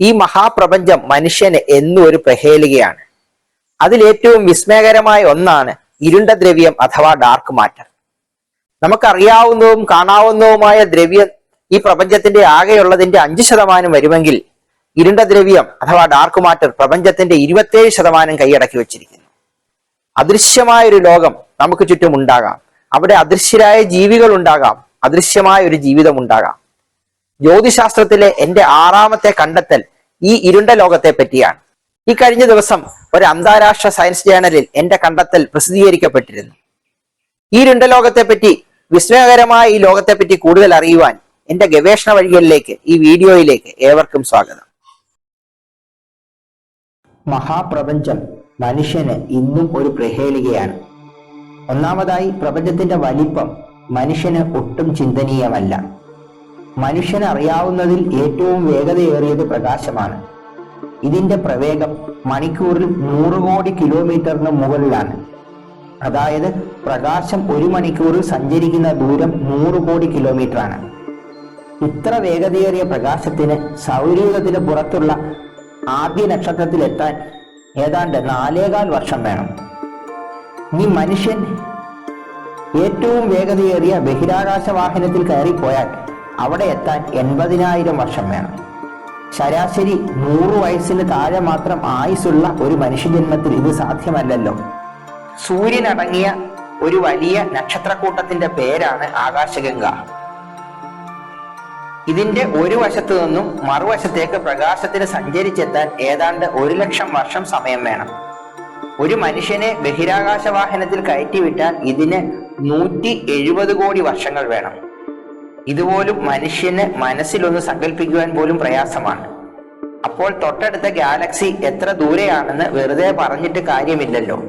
ഈ മഹാപ്രപഞ്ചം മനുഷ്യന് എന്നും ഒരു പ്രഹേലികയാണ്. അതിലേറ്റവും വിസ്മയകരമായ ഒന്നാണ് ഇരുണ്ട ദ്രവ്യം അഥവാ ഡാർക്ക് മാറ്റർ നമുക്കറിയാവുന്നതും കാണാവുന്നതുമായ ദ്രവ്യം ഈ പ്രപഞ്ചത്തിന്റെ ആകെയുള്ളതിന്റെ അഞ്ച് ശതമാനം വരുമെങ്കിൽ ഇരുണ്ട ദ്രവ്യം അഥവാ ഡാർക്ക് മാറ്റർ പ്രപഞ്ചത്തിന്റെ ഇരുപത്തേഴ് ശതമാനം കൈയടക്കി വെച്ചിരിക്കുന്നു. അദൃശ്യമായ ഒരു ലോകം നമുക്ക് ചുറ്റും ഉണ്ടാകാം അവിടെ അദൃശ്യരായ ജീവികൾ ഉണ്ടാകാം അദൃശ്യമായ ഒരു ജീവിതം ഉണ്ടാകാം ജ്യോതിശാസ്ത്രത്തിലെ എന്റെ ആറാമത്തെ കണ്ടെത്തൽ ഈ ഇരുണ്ട ലോകത്തെ പറ്റിയാണ്. ഈ കഴിഞ്ഞ ദിവസം ഒരു അന്താരാഷ്ട്ര സയൻസ് ജേണലിൽ എന്റെ കണ്ടെത്തൽ പ്രസിദ്ധീകരിക്കപ്പെട്ടിരുന്നു. ഈ ഇരുണ്ട ലോകത്തെ പറ്റി വിസ്മയകരമായ ഈ ലോകത്തെ പറ്റി കൂടുതൽ അറിയുവാൻ എന്റെ ഗവേഷണ വഴികളിലേക്ക് ഈ വീഡിയോയിലേക്ക് ഏവർക്കും സ്വാഗതം. മഹാപ്രപഞ്ചം മനുഷ്യന് ഇന്നും ഒരു പ്രഹേളികയാണ്. ഒന്നാമതായി പ്രപഞ്ചത്തിന്റെ വലിപ്പം മനുഷ്യന് ഒട്ടും ചിന്തനീയമല്ല. മനുഷ്യന് അറിയാവുന്നതിൽ ഏറ്റവും വേഗതയേറിയത് പ്രകാശമാണ്. ഇതിന്റെ പ്രവേഗം മണിക്കൂറിൽ നൂറ് കോടി കിലോമീറ്ററിന് മുകളിലാണ്. അതായത് പ്രകാശം ഒരു മണിക്കൂറിൽ സഞ്ചരിക്കുന്ന ദൂരം നൂറ് കോടി കിലോമീറ്റർ ആണ് ഇത്ര വേഗതയേറിയ പ്രകാശത്തിന് സൗരയൂഥത്തിന് പുറത്തുള്ള ആദ്യ നക്ഷത്രത്തിലെത്താൻ ഏതാണ്ട് നാലേകാൽ വർഷം വേണം. ഈ മനുഷ്യൻ ഏറ്റവും വേഗതയേറിയ ബഹിരാകാശ വാഹനത്തിൽ കയറിപ്പോയാൽ അവിടെ എത്താൻ എൺപതിനായിരം വർഷം വേണം. ശരാശരി നൂറ് വയസ്സിന് താഴെ മാത്രം ആയുസുള്ള ഒരു മനുഷ്യജന്മത്തിൽ ഇത് സാധ്യമല്ലല്ലോ. സൂര്യനടങ്ങിയ ഒരു വലിയ നക്ഷത്രക്കൂട്ടത്തിന്റെ പേരാണ് ആകാശഗംഗ. ഇതിന്റെ ഒരു വശത്തു നിന്നും മറുവശത്തേക്ക് പ്രകാശത്തിന് സഞ്ചരിച്ചെത്താൻ ഏതാണ്ട് ഒരു ലക്ഷം വർഷം സമയം വേണം. ഒരു മനുഷ്യനെ ബഹിരാകാശ വാഹനത്തിൽ കയറ്റിവിട്ടാൽ ഇതിന് നൂറ്റി എഴുപത് കോടി വർഷങ്ങൾ വേണം. ഇതുപോലും മനുഷ്യന് മനസ്സിലൊന്ന് സങ്കല്പിക്കുവാൻ പോലും പ്രയാസമാണ്. അപ്പോൾ തൊട്ടടുത്ത ഗാലക്സി എത്ര ദൂരെയാണെന്ന് വെറുതെ പറഞ്ഞിട്ട് കാര്യമില്ലല്ലോ.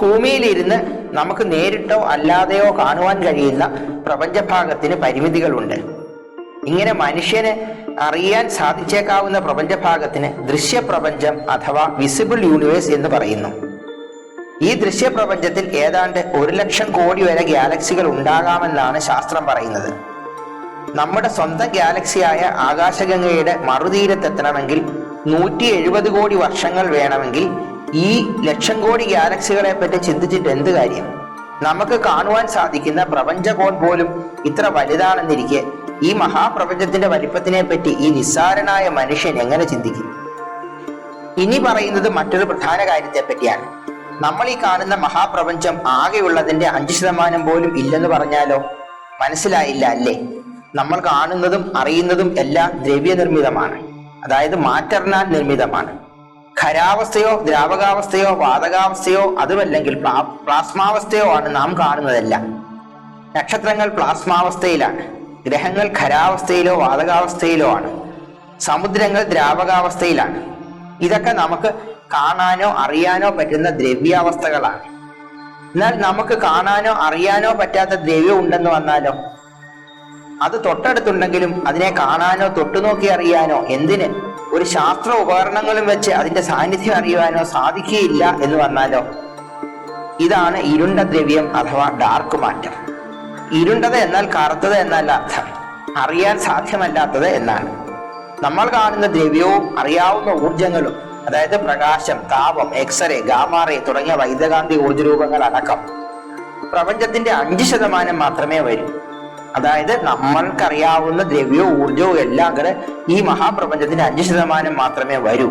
ഭൂമിയിലിരുന്ന് നമുക്ക് നേരിട്ടോ അല്ലാതെയോ കാണുവാൻ കഴിയുന്ന പ്രപഞ്ചഭാഗത്തിന് പരിമിതികളുണ്ട്. ഇങ്ങനെ മനുഷ്യന് അറിയാൻ സാധിച്ചേക്കാവുന്ന പ്രപഞ്ചഭാഗത്തിന് ദൃശ്യപ്രപഞ്ചം അഥവാ വിസിബിൾ യൂണിവേഴ്സ് എന്ന് പറയുന്നു. ഈ ദൃശ്യപ്രപഞ്ചത്തിൽ ഏതാണ്ട് ഒരു ലക്ഷം കോടി വരെ ഗാലക്സികൾ ഉണ്ടാകാമെന്നാണ് ശാസ്ത്രം പറയുന്നത്. നമ്മുടെ സ്വന്തം ഗാലക്സിയായ ആകാശഗംഗയുടെ മറുതീരത്തെത്തണമെങ്കിൽ നൂറ്റി എഴുപത് കോടി വർഷങ്ങൾ വേണമെങ്കിൽ ഈ ലക്ഷം കോടി ഗാലക്സികളെ പറ്റി ചിന്തിച്ചിട്ട് എന്ത് കാര്യം? നമുക്ക് കാണുവാൻ സാധിക്കുന്ന പ്രപഞ്ചകോൺ പോലും ഇത്ര വലുതാണെന്നിരിക്കെ ഈ മഹാപ്രപഞ്ചത്തിന്റെ വലിപ്പത്തിനെ പറ്റി ഈ നിസ്സാരനായ മനുഷ്യൻ എങ്ങനെ ചിന്തിക്കും? ഇനി പറയുന്നത് മറ്റൊരു പ്രധാന കാര്യത്തെ പറ്റിയാണ് നമ്മൾ ഈ കാണുന്ന മഹാപ്രപഞ്ചം ആകെയുള്ളതിന്റെ അഞ്ച് ശതമാനം പോലും ഇല്ലെന്ന് പറഞ്ഞാലോ? മനസ്സിലായില്ല അല്ലേ? നമ്മൾ കാണുന്നതും അറിയുന്നതും എല്ലാം ദ്രവ്യ നിർമ്മിതമാണ് അതായത് മാറ്ററിനാൽ നിർമ്മിതമാണ്. ഖരാവസ്ഥയോ ദ്രാവകാവസ്ഥയോ വാതകാവസ്ഥയോ അതുമല്ലെങ്കിൽ പ്ലാ- പ്ലാസ്മാവസ്ഥയോ ആണ് നാം കാണുന്നതെല്ലാം. നക്ഷത്രങ്ങൾ പ്ലാസ്മാവസ്ഥയിലാണ്. ഗ്രഹങ്ങൾ ഖരാവസ്ഥയിലോ വാതകാവസ്ഥയിലോ ആണ്. സമുദ്രങ്ങൾ ദ്രാവകാവസ്ഥയിലാണ്. ഇതൊക്കെ നമുക്ക് കാണാനോ അറിയാനോ പറ്റുന്ന ദ്രവ്യാവസ്ഥകളാണ്. എന്നാൽ നമുക്ക് കാണാനോ അറിയാനോ പറ്റാത്ത ദ്രവ്യം ഉണ്ടെന്ന് വന്നാലോ? അത് തൊട്ടടുത്തുണ്ടെങ്കിലും അതിനെ കാണാനോ തൊട്ടുനോക്കി അറിയാനോ എന്തിന്? ഒരു ശാസ്ത്ര ഉപകരണങ്ങളും വെച്ച് അതിന്റെ സാന്നിധ്യം അറിയുവാനോ സാധിക്കുകയില്ല എന്ന് വന്നാലോ? ഇതാണ് ഇരുണ്ട ദ്രവ്യം അഥവാ ഡാർക്ക് മാറ്റർ. ഇരുണ്ടത് എന്നാൽ കറുത്തത് എന്നല്ല അർത്ഥം. അറിയാൻ സാധ്യമല്ലാത്തത് എന്നാണ്. നമ്മൾ കാണുന്ന ദ്രവ്യവും അറിയാവുന്ന ഊർജങ്ങളും അതായത് പ്രകാശം താപം എക്സ്റേ ഗാമാറേ തുടങ്ങിയ വൈദ്യകാന്തി ഊർജ രൂപങ്ങൾ അടക്കം പ്രപഞ്ചത്തിന്റെ അഞ്ച് ശതമാനം മാത്രമേ വരൂ. അതായത് നമ്മൾക്കറിയാവുന്ന ദ്രവ്യവും ഊർജവും എല്ലാം കൂടെ ഈ മഹാപ്രപഞ്ചത്തിന്റെ അഞ്ച് ശതമാനം മാത്രമേ വരൂ.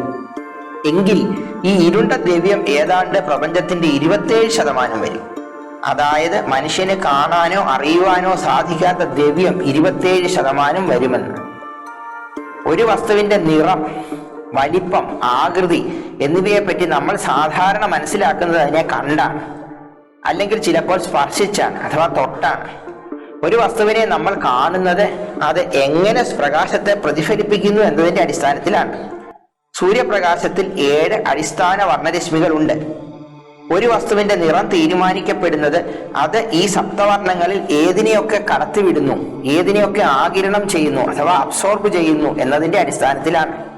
എങ്കിൽ ഈ ഇരുണ്ട ദ്രവ്യം ഏതാണ്ട് പ്രപഞ്ചത്തിന്റെ ഇരുപത്തേഴ് ശതമാനം വരും. അതായത് മനുഷ്യന് കാണാനോ അറിയുവാനോ സാധിക്കാത്ത ദ്രവ്യം ഇരുപത്തേഴ് ശതമാനം വരുമെന്ന്. ഒരു വസ്തുവിന്റെ നിറം വലിപ്പം ആകൃതി എന്നിവയെ പറ്റി നമ്മൾ സാധാരണ മനസ്സിലാക്കുന്നത് അതിനെ കണ്ടാണ്. അല്ലെങ്കിൽ ചിലപ്പോൾ സ്പർശിച്ചാണ് അഥവാ തൊട്ടാണ്. ഒരു വസ്തുവിനെ നമ്മൾ കാണുന്നത് അത് എങ്ങനെ പ്രകാശത്തെ പ്രതിഫലിപ്പിക്കുന്നു എന്നതിന്റെ അടിസ്ഥാനത്തിലാണ്. സൂര്യപ്രകാശത്തിൽ ഏഴ് അടിസ്ഥാന വർണരശ്മികൾ ഉണ്ട്. ഒരു വസ്തുവിന്റെ നിറം തീരുമാനിക്കപ്പെടുന്നത് അത് ഈ സപ്തവർണങ്ങളിൽ ഏതിനെയൊക്കെ കടത്തിവിടുന്നു ഏതിനെയൊക്കെ ആകിരണം ചെയ്യുന്നു അഥവാ അബ്സോർബ് ചെയ്യുന്നു എന്നതിന്റെ അടിസ്ഥാനത്തിലാണ്.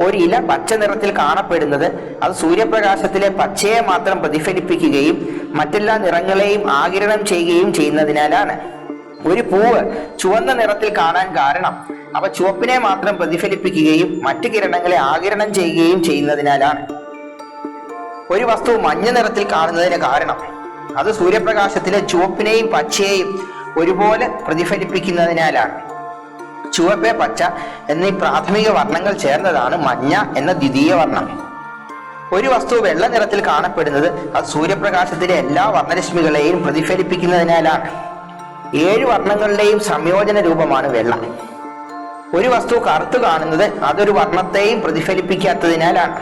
ഒരു ഇല പച്ച നിറത്തിൽ കാണപ്പെടുന്നത് അത് സൂര്യപ്രകാശത്തിലെ പച്ചയെ മാത്രം പ്രതിഫലിപ്പിക്കുകയും മറ്റെല്ലാ നിറങ്ങളെയും ആകിരണം ചെയ്യുകയും ചെയ്യുന്നതിനാലാണ്. ഒരു പൂവ് ചുവന്ന നിറത്തിൽ കാണാൻ കാരണം അവ ചുവപ്പിനെ മാത്രം പ്രതിഫലിപ്പിക്കുകയും മറ്റു കിരണങ്ങളെ ആകിരണം ചെയ്യുകയും ചെയ്യുന്നതിനാലാണ്. ഒരു വസ്തു മഞ്ഞ നിറത്തിൽ കാണുന്നതിന് കാരണം അത് സൂര്യപ്രകാശത്തിലെ ചുവപ്പിനെയും പച്ചയെയും ഒരുപോലെ പ്രതിഫലിപ്പിക്കുന്നതിനാലാണ്. ചുവപ്പ് പച്ച എന്നീ പ്രാഥമിക വർണങ്ങൾ ചേർന്നതാണ് മഞ്ഞ എന്ന ദ്വിതീയ വർണം. ഒരു വസ്തു വെള്ള നിറത്തിൽ കാണപ്പെടുന്നത് അത് സൂര്യപ്രകാശത്തിലെ എല്ലാ വർണരശ്മികളെയും പ്രതിഫലിപ്പിക്കുന്നതിനാലാണ്. ഏഴ് വർണങ്ങളുടെയും സംയോജന രൂപമാണ് വെള്ള. ഒരു വസ്തു കറുത്തു കാണുന്നത് അതൊരു വർണത്തെയും പ്രതിഫലിപ്പിക്കാത്തതിനാലാണ്.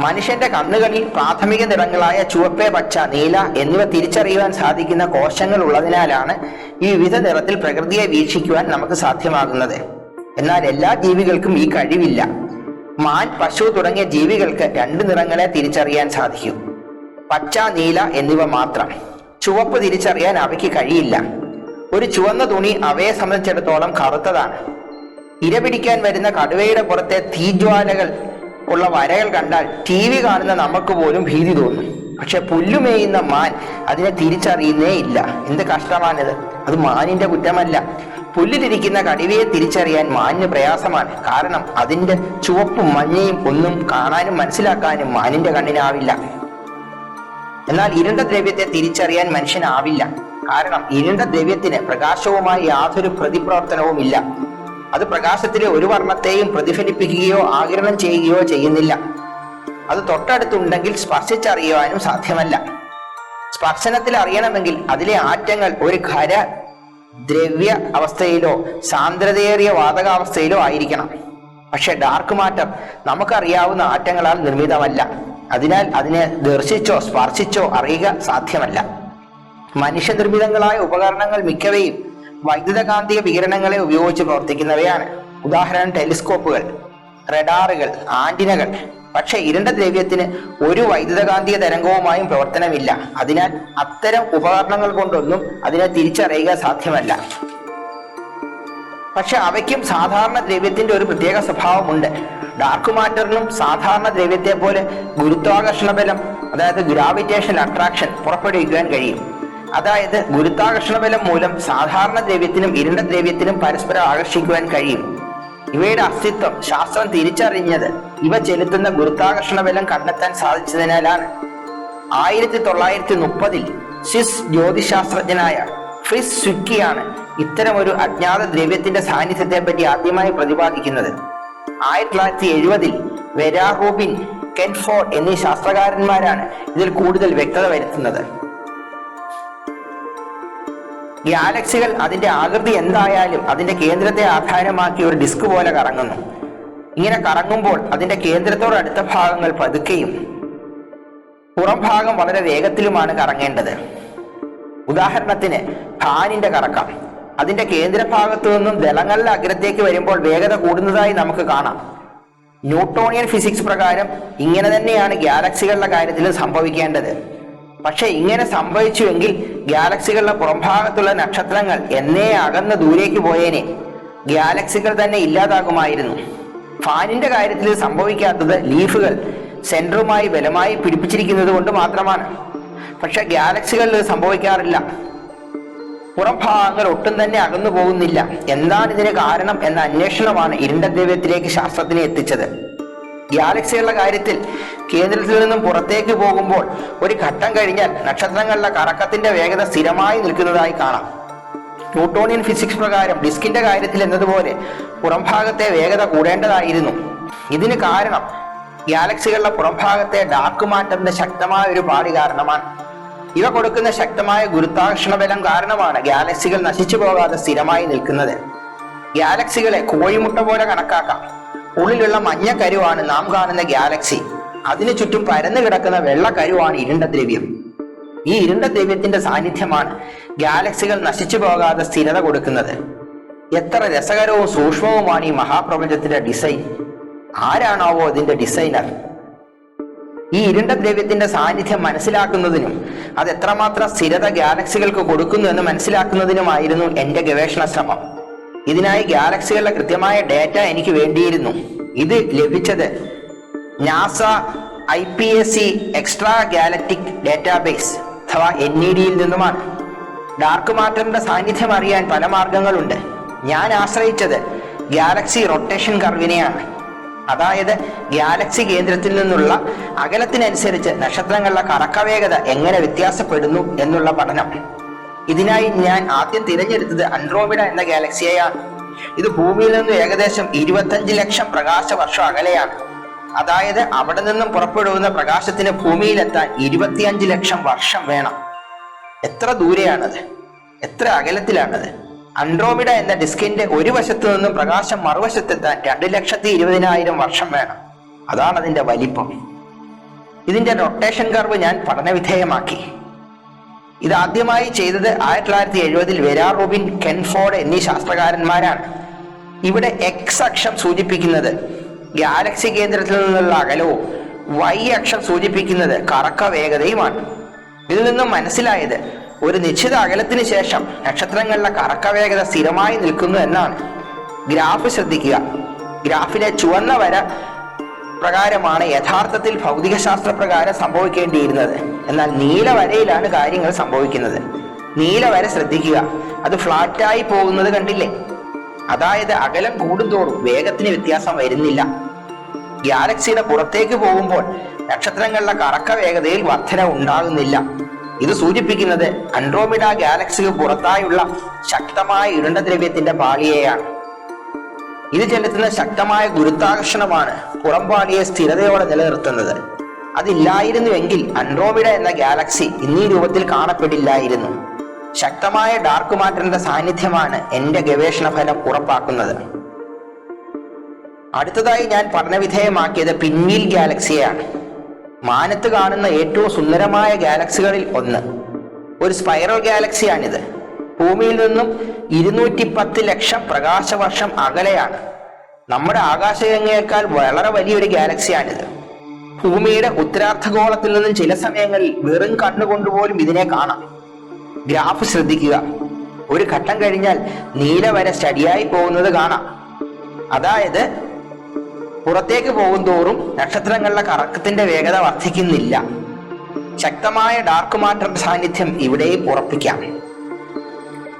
മനുഷ്യന്റെ കണ്ണുകളിൽ പ്രാഥമിക നിറങ്ങളായ ചുവപ്പ് പച്ച നീല എന്നിവ തിരിച്ചറിയുവാൻ സാധിക്കുന്ന കോശങ്ങൾ ഉള്ളതിനാലാണ് ഈ വിവിധ നിറത്തിൽ പ്രകൃതിയെ വീക്ഷിക്കുവാൻ നമുക്ക് സാധ്യമാകുന്നത്. എന്നാൽ എല്ലാ ജീവികൾക്കും ഈ കഴിവില്ല. മാൻ പശു തുടങ്ങിയ ജീവികൾക്ക് രണ്ട് നിറങ്ങളെ തിരിച്ചറിയാൻ സാധിക്കും. പച്ച നീല എന്നിവ മാത്രം. ചുവപ്പ് തിരിച്ചറിയാൻ അവയ്ക്ക് കഴിയില്ല. ഒരു ചുവന്ന തുണി അവയെ സംബന്ധിച്ചിടത്തോളം കറുത്തതാണ്. ഇരപിടിക്കാൻ വരുന്ന കടുവയുടെ പുറത്തെ തീജ്വാലകൾ ഉള്ള വരകൾ കണ്ടാൽ ടി വി കാണുന്ന നമുക്ക് പോലും ഭീതി തോന്നും. പക്ഷെ പുല്ലുമേയുന്ന മാൻ അതിനെ തിരിച്ചറിയുന്നേ ഇല്ല. എന്ത് കഷ്ടമാണിത്? അത് മാനിന്റെ കുറ്റമല്ല. പുല്ലിലിരിക്കുന്ന കടുവയെ തിരിച്ചറിയാൻ മാനിന് പ്രയാസമാണ്. കാരണം അതിന്റെ ചുവപ്പും മഞ്ഞയും ഒന്നും കാണാനും മനസ്സിലാക്കാനും മാനിന്റെ കണ്ണിനാവില്ല. എന്നാൽ ഇരുണ്ട ദ്രവ്യത്തെ തിരിച്ചറിയാൻ മനുഷ്യനാവില്ല. കാരണം ഇരുണ്ട ദ്രവ്യത്തിന് പ്രകാശവുമായി യാതൊരു പ്രതിപ്രവർത്തനവും ഇല്ല അത് പ്രകാശത്തിലെ ഒരു വർണത്തെയും പ്രതിഫലിപ്പിക്കുകയോ ആകിരണം ചെയ്യുകയോ ചെയ്യുന്നില്ല. അത് തൊട്ടടുത്തുണ്ടെങ്കിൽ സ്പർശിച്ചറിയുവാനും സാധ്യമല്ല. സ്പർശനത്തിൽ അറിയണമെങ്കിൽ അതിലെ ആറ്റങ്ങൾ ഒരു ഖര ദ്രവ്യ അവസ്ഥയിലോ സാന്ദ്രതയേറിയ വാതകാവസ്ഥയിലോ ആയിരിക്കണം. പക്ഷെ ഡാർക്ക് മാറ്റർ നമുക്കറിയാവുന്ന ആറ്റങ്ങളാൽ നിർമ്മിതമല്ല. അതിനാൽ അതിനെ ദർശിച്ചോ സ്പർശിച്ചോ അറിയുക സാധ്യമല്ല. മനുഷ്യനിർമ്മിതങ്ങളായ ഉപകരണങ്ങൾ മിക്കവയും വൈദ്യുതകാന്തിക വികിരണങ്ങളെ ഉപയോഗിച്ച് പ്രവർത്തിക്കുന്നവയാണ്. ഉദാഹരണം ടെലിസ്കോപ്പുകൾ റഡാറുകൾ ആന്റിനകൾ. പക്ഷേ ഇരുണ്ട ദ്രവ്യത്തിന് ഒരു വൈദ്യുതകാന്തിക തരംഗവുമായും പ്രവർത്തനമില്ല. അതിനാൽ അത്തരം ഉപകരണങ്ങൾ കൊണ്ടൊന്നും അതിനെ തിരിച്ചറിയുക സാധ്യമല്ല. പക്ഷെ അവയ്ക്കും സാധാരണ ദ്രവ്യത്തിന്റെ ഒരു പ്രത്യേക സ്വഭാവമുണ്ട്. ഡാർക്ക് മാറ്ററിനും സാധാരണ ദ്രവ്യത്തെ പോലെ ഗുരുത്വാകർഷണ ബലം അതായത് ഗ്രാവിറ്റേഷൻ അട്രാക്ഷൻ പുറപ്പെടുവിക്കാൻ കഴിയും. അതായത് ഗുരുത്വാകർഷണ ബലം മൂലം സാധാരണ ദ്രവ്യത്തിനും ഇരുണ്ട ദ്രവ്യത്തിനും പരസ്പരം ആകർഷിക്കുവാൻ കഴിയും. ഇവയുടെ അസ്തിത്വം ശാസ്ത്രം തിരിച്ചറിഞ്ഞത് ഇവ ചെലുത്തുന്ന ഗുരുത്വാകർഷണ ബലം കണ്ടെത്താൻ സാധിച്ചതിനാലാണ്. ആയിരത്തി തൊള്ളായിരത്തി മുപ്പതിൽ സ്വിസ് ജ്യോതിശാസ്ത്രജ്ഞനായ ഫ്രിസ് സ്വിക്കിയാണ് ഇത്തരമൊരു അജ്ഞാത ദ്രവ്യത്തിന്റെ സാന്നിധ്യത്തെ പറ്റി ആദ്യമായി പ്രതിപാദിക്കുന്നത്. ആയിരത്തി തൊള്ളായിരത്തി എഴുപതിൽ വെരാറൂബിൻ കെൻഫോർഡ് എന്നീ ശാസ്ത്രകാരന്മാരാണ് ഇതിൽ കൂടുതൽ വ്യക്തത വരുത്തുന്നത്. ഗാലക്സികൾ അതിന്റെ ആകൃതി എന്തായാലും അതിന്റെ കേന്ദ്രത്തെ ആധാരമാക്കി ഒരു ഡിസ്ക് പോലെ കറങ്ങുന്നു. ഇങ്ങനെ കറങ്ങുമ്പോൾ അതിന്റെ കേന്ദ്രത്തോട് അടുത്ത ഭാഗങ്ങൾ പതുക്കെയും പുറം ഭാഗം വളരെ വേഗത്തിലുമാണ് കറങ്ങേണ്ടത്. ഉദാഹരണത്തിന് ഫാനിന്റെ കറക്കം. അതിന്റെ കേന്ദ്രഭാഗത്തു നിന്നും ദളങ്ങളുടെ അഗ്രത്തേക്ക് വരുമ്പോൾ വേഗത കൂടുന്നതായി നമുക്ക് കാണാം. ന്യൂട്ടോണിയൻ ഫിസിക്സ് പ്രകാരം ഇങ്ങനെ തന്നെയാണ് ഗാലക്സികളുടെ കാര്യത്തിലും സംഭവിക്കേണ്ടത്. പക്ഷെ ഇങ്ങനെ സംഭവിച്ചുവെങ്കിൽ ഗാലക്സികളുടെ പുറംഭാഗത്തുള്ള നക്ഷത്രങ്ങൾ എന്നേ അകന്ന് ദൂരേക്ക് പോയേനെ. ഗാലക്സികൾ തന്നെ ഇല്ലാതാകുമായിരുന്നു. ഫാനിന്റെ കാര്യത്തിൽ സംഭവിക്കാത്തത് ലീഫുകൾ സെന്ററുമായി ബലമായി പിടിപ്പിച്ചിരിക്കുന്നത് കൊണ്ട് മാത്രമാണ്. പക്ഷെ ഗാലക്സികളിൽ സംഭവിക്കാറില്ല. പുറംഭാഗങ്ങൾ ഒട്ടും തന്നെ അകന്നു പോകുന്നില്ല. എന്താണ് ഇതിന് കാരണം എന്ന അന്വേഷണമാണ് ഇരുണ്ട ദ്രവ്യത്തിലേക്ക് ശാസ്ത്രത്തിനെ എത്തിച്ചത്. ഗാലക്സികളുടെ കാര്യത്തിൽ കേന്ദ്രത്തിൽ നിന്നും പുറത്തേക്ക് പോകുമ്പോൾ ഒരു ഘട്ടം കഴിഞ്ഞാൽ നക്ഷത്രങ്ങളുടെ കറക്കത്തിന്റെ വേഗത സ്ഥിരമായി നിൽക്കുന്നതായി കാണാം. ന്യൂട്ടോണിയൻ ഫിസിക്സ് പ്രകാരം ഡിസ്കിന്റെ കാര്യത്തിൽ എന്നതുപോലെ പുറംഭാഗത്തെ വേഗത കൂടേണ്ടതായിരുന്നു. ഇതിന് കാരണം ഗാലക്സികളുടെ പുറംഭാഗത്തെ ഡാർക്ക് മാറ്റത്തിന്റെ ശക്തമായ ഒരു പാടി കാരണമാണ്. ഇവ കൊടുക്കുന്ന ശക്തമായ ഗുരുത്വാകർഷണ ബലം കാരണമാണ് ഗാലക്സികൾ നശിച്ചു പോകാതെ സ്ഥിരമായി നിൽക്കുന്നത്. ഗാലക്സികളെ കോഴിമുട്ട പോലെ കണക്കാക്കാം. ഉള്ളിലുള്ള മഞ്ഞ കരുവാണ് നാം കാണുന്ന ഗാലക്സി അതിനു ചുറ്റും പരന്നു കിടക്കുന്ന വെള്ള കരുവാണ് ഇരുണ്ട ദ്രവ്യം ഈ ഇരുണ്ട ദ്രവ്യത്തിന്റെ സാന്നിധ്യമാണ് ഗാലക്സികൾ നശിച്ചു പോകാതെ സ്ഥിരത കൊടുക്കുന്നത്. എത്ര രസകരവും സൂക്ഷ്മവുമാണ് ഈ മഹാപ്രപഞ്ചത്തിന്റെ ഡിസൈൻ ആരാണാവോ അതിന്റെ ഡിസൈനർ ഈ ഇരുണ്ട ദ്രവ്യത്തിന്റെ സാന്നിധ്യം മനസ്സിലാക്കുന്നതിനും അത് എത്രമാത്രം സ്ഥിരത ഗാലക്സികൾക്ക് കൊടുക്കുന്നു എന്ന് മനസ്സിലാക്കുന്നതിനുമായിരുന്നു എന്റെ ഗവേഷണ ശ്രമം. ഇതിനായി ഗാലക്സികളുടെ കൃത്യമായ ഡാറ്റ എനിക്ക് വേണ്ടിയിരുന്നു. ഇത് ലഭിച്ചത് NASA I P S C extragalactic database അഥവാ എൻ ഇ ഡിയിൽ നിന്നുമാണ്. ഡാർക്ക് മാറ്ററിന്റെ സാന്നിധ്യം അറിയാൻ പല മാർഗങ്ങളുണ്ട്. ഞാൻ ആശ്രയിച്ചത് ഗാലക്സി റൊട്ടേഷൻ കർവിനെയാണ്. അതായത് ഗാലക്സി കേന്ദ്രത്തിൽ നിന്നുള്ള അകലത്തിനനുസരിച്ച് നക്ഷത്രങ്ങളുടെ കറക്കവേഗത എങ്ങനെ വ്യത്യാസപ്പെടുന്നു എന്നുള്ള പഠനം. ഇതിനായി ഞാൻ ആദ്യം തിരഞ്ഞെടുത്തത് അൻഡ്രോമിഡ എന്ന ഗാലക്സിയെയാണ്. ഇത് ഭൂമിയിൽ നിന്നും ഏകദേശം ഇരുപത്തഞ്ച് ലക്ഷം പ്രകാശ വർഷം അകലെയാണ്. അതായത് അവിടെ നിന്നും പുറപ്പെടുവുന്ന പ്രകാശത്തിന് ഭൂമിയിലെത്താൻ ഇരുപത്തിയഞ്ച് ലക്ഷം വർഷം വേണം. എത്ര ദൂരെയാണത്? എത്ര അകലത്തിലാണത്? അൻഡ്രോമിഡ എന്ന ഡിസ്കിന്റെ ഒരു വശത്തു നിന്നും പ്രകാശം മറുവശത്തെത്താൻ രണ്ട് ലക്ഷത്തി ഇരുപതിനായിരം വർഷം വേണം. അതാണ് അതിന്റെ വലിപ്പം. ഇതിന്റെ റൊട്ടേഷൻ കർവ് ഞാൻ പഠനവിധേയമാക്കി. ഇത് ആദ്യമായി ചെയ്തത് ആയിരത്തി തൊള്ളായിരത്തി എഴുപതിൽ വെരാ റോബിൻ കെൻഫോർഡ് എന്നീ ശാസ്ത്രകാരന്മാരാണ്. ഇവിടെ എക്സ് അക്ഷം സൂചിപ്പിക്കുന്നത് ഗാലക്സി കേന്ദ്രത്തിൽ നിന്നുള്ള അകലവും വൈ അക്ഷം സൂചിപ്പിക്കുന്നത് കറക്ക വേഗതയുമാണ്. ഇതിൽ നിന്നും മനസ്സിലായത് ഒരു നിശ്ചിത അകലത്തിന് ശേഷം നക്ഷത്രങ്ങളുടെ കറക്ക വേഗത സ്ഥിരമായി നിൽക്കുന്നു എന്നാണ്. ഗ്രാഫ് ശ്രദ്ധിക്കുക. ഗ്രാഫിലെ ചുവന്ന വര പ്രകാരമാണ് യഥാർത്ഥത്തിൽ ഭൗതികശാസ്ത്ര പ്രകാരം സംഭവിക്കേണ്ടിയിരുന്നത്. എന്നാൽ നീലവരയിലാണ് കാര്യങ്ങൾ സംഭവിക്കുന്നത്. നീലവര ശ്രദ്ധിക്കുക. അത് ഫ്ലാറ്റായി പോകുന്നത് കണ്ടില്ലേ? അതായത് അകലം കൂടുന്തോറും വേഗത്തിന് വ്യത്യാസം വരുന്നില്ല. ഗാലക്സിയുടെ പുറത്തേക്ക് പോകുമ്പോൾ നക്ഷത്രങ്ങളുടെ കറക്ക വേഗതയിൽ വർധന ഉണ്ടാകുന്നില്ല. ഇത് സൂചിപ്പിക്കുന്നത് അൻഡ്രോമിഡ ഗാലക്സിക്ക് പുറത്തായുള്ള ശക്തമായ ഇരുണ്ട ദ്രവ്യത്തിന്റെ പാളിയെയാണ്. ഇത് ചെലുത്തുന്ന ശക്തമായ ഗുരുത്വാകർഷണമാണ് പുറംപാളിയെ സ്ഥിരതയോടെ നിലനിർത്തുന്നത്. അതില്ലായിരുന്നുവെങ്കിൽ അൻഡ്രോമിഡ എന്ന ഗാലക്സി ഇന്നീ രൂപത്തിൽ കാണപ്പെടില്ലായിരുന്നു. ശക്തമായ ഡാർക്ക് മാറ്ററിന്റെ സാന്നിധ്യമാണ് എന്റെ ഗവേഷണ ഫലം ഉറപ്പാക്കുന്നത്. അടുത്തതായി ഞാൻ പഠനവിധേയമാക്കിയത് പിൻവീൽ ഗാലക്സിയാണ്. മാനത്ത് കാണുന്ന ഏറ്റവും സുന്ദരമായ ഗാലക്സികളിൽ ഒന്ന്. ഒരു സ്പൈറൽ ഗാലക്സിയാണിത്. ഭൂമിയിൽ നിന്നും ഇരുന്നൂറ്റി പത്ത് ലക്ഷം പ്രകാശവർഷം അകലെയാണ്. നമ്മുടെ ആകാശഗംഗയേക്കാൾ വളരെ വലിയൊരു ഗാലക്സിയാണിത്. ഭൂമിയുടെ ഉത്തരാർദ്ധഗോളത്തിൽ നിന്നും ചില സമയങ്ങളിൽ വെറും കണ്ണുകൊണ്ടുപോലും ഇതിനെ കാണാം. ഗ്രാഫ് ശ്രദ്ധിക്കുക. ഒരു ഘട്ടം കഴിഞ്ഞാൽ നീല വര സ്റ്റഡിയായി പോകുന്നത് കാണാം. അതായത് പുറത്തേക്ക് പോകും തോറും നക്ഷത്രങ്ങളുടെ കറക്കത്തിന്റെ വേഗത വർദ്ധിക്കുന്നില്ല. ശക്തമായ ഡാർക്ക് മാറ്റർ സാന്നിധ്യം ഇവിടെയും ഉറപ്പിക്കാം.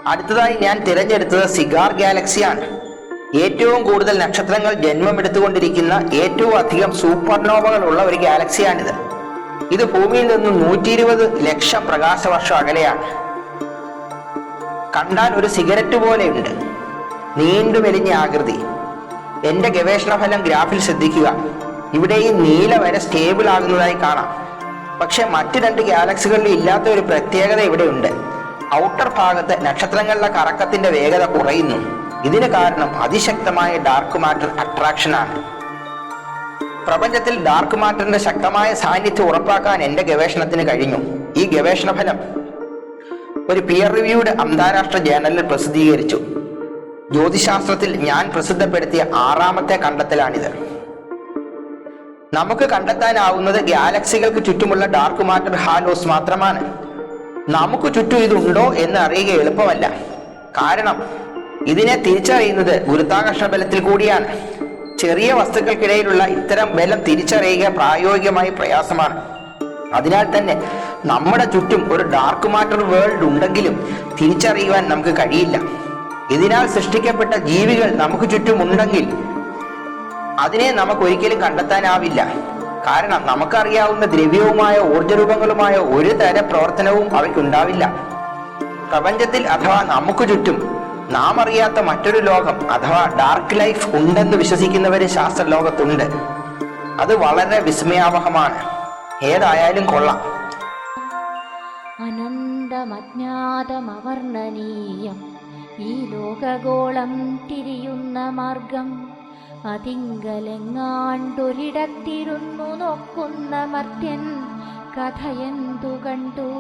അടുത്തതായി ഞാൻ തിരഞ്ഞെടുത്തത് സിഗാർ ഗാലക്സിയാണ് ഏറ്റവും കൂടുതൽ നക്ഷത്രങ്ങൾ ജന്മമെടുത്തുകൊണ്ടിരിക്കുന്ന ഏറ്റവും അധികം സൂപ്പർനോവകൾ ഉള്ള ഒരു ഗാലക്സിയാണിത്. ഇത് ഭൂമിയിൽ നിന്ന് നൂറ്റി ഇരുപത് ലക്ഷം പ്രകാശവർഷം അകലെയാണ്. കണ്ടാൽ ഒരു സിഗരറ്റ് പോലെയുണ്ട്. നീണ്ടു മെലിഞ്ഞ ആകൃതി. എന്റെ ഗവേഷണ ഫലം ഗ്രാഫിൽ ശ്രദ്ധിക്കുക. ഇവിടെ ഈ നീല വരെ സ്റ്റേബിൾ ആകുന്നതായി കാണാം. പക്ഷെ മറ്റു രണ്ട് ഗാലക്സികളിൽ ഇല്ലാത്ത ഒരു പ്രത്യേകത ഇവിടെയുണ്ട് ഔട്ടർ ഭാഗത്ത് നക്ഷത്രങ്ങളുടെ കറക്കത്തിന്റെ വേഗത കുറയുന്നു. ഇതിന് കാരണം അതിശക്തമായ ഡാർക്ക് മാറ്റർ അട്രാക്ഷൻ ആണ്. പ്രപഞ്ചത്തിൽ ഡാർക്ക് മാറ്ററിന്റെ ശക്തമായ സാന്നിധ്യം ഉറപ്പാക്കാൻ എന്റെ ഗവേഷണത്തിന് കഴിഞ്ഞു. ഈ ഗവേഷണ ഫലം ഒരു പിയർ റിവ്യൂഡ് അന്താരാഷ്ട്ര ജേണലിൽ പ്രസിദ്ധീകരിച്ചു. ജ്യോതിശാസ്ത്രത്തിൽ ഞാൻ പ്രസിദ്ധപ്പെടുത്തിയ ആറാമത്തെ കണ്ടെത്തലാണിത്. നമുക്ക് കണ്ടെത്താനാവുന്നത് ഗാലക്സികൾക്ക് ചുറ്റുമുള്ള ഡാർക്ക് മാറ്റർ ഹാലോസ് മാത്രമാണ്. നമുക്ക് ചുറ്റും ഇതുണ്ടോ എന്ന് അറിയുക എളുപ്പമല്ല. കാരണം ഇതിനെ തിരിച്ചറിയുന്നത് ഗുരുത്വാകർഷണ ബലത്തിൽ കൂടിയാണ്. ചെറിയ വസ്തുക്കൾക്കിടയിലുള്ള ഇത്തരം ബലം തിരിച്ചറിയുക പ്രായോഗികമായി പ്രയാസമാണ്. അതിനാൽ തന്നെ നമ്മുടെ ചുറ്റും ഒരു ഡാർക്ക് മാറ്റർ വേൾഡ് ഉണ്ടെങ്കിലും തിരിച്ചറിയുവാൻ നമുക്ക് കഴിയില്ല. ഇതിനാൽ സൃഷ്ടിക്കപ്പെട്ട ജീവികൾ നമുക്ക് ചുറ്റും ഉണ്ടെങ്കിൽ അതിനെ നമുക്ക് ഒരിക്കലും കണ്ടെത്താനാവില്ല. കാരണം നമുക്കറിയാവുന്ന ദ്രവ്യവുമായ ഊർജരൂപങ്ങളുമായ ഒരു തര പ്രവർത്തനവും അവയ്ക്കുണ്ടാവില്ല. പ്രപഞ്ചത്തിൽ അഥവാ നമുക്ക് ചുറ്റും നാം അറിയാത്ത മറ്റൊരു ലോകം അഥവാ ഡാർക്ക് ലൈഫ് ഉണ്ടെന്ന് വിശ്വസിക്കുന്നവര് ശാസ്ത്ര ലോകത്തുണ്ട് അത് വളരെ വിസ്മയാവഹമാണ്. ഏതായാലും കൊള്ളാം. അനന്തമജ്ഞാതമവർണനീയം. ഈ ലോകഗോളം തിരിയുന്ന മാർഗം അതിങ്കലെങ്ങാണ്ടൊരിടത്തിരുന്നു നോക്കുന്ന മർത്യൻ കഥയെന്തു കണ്ടു?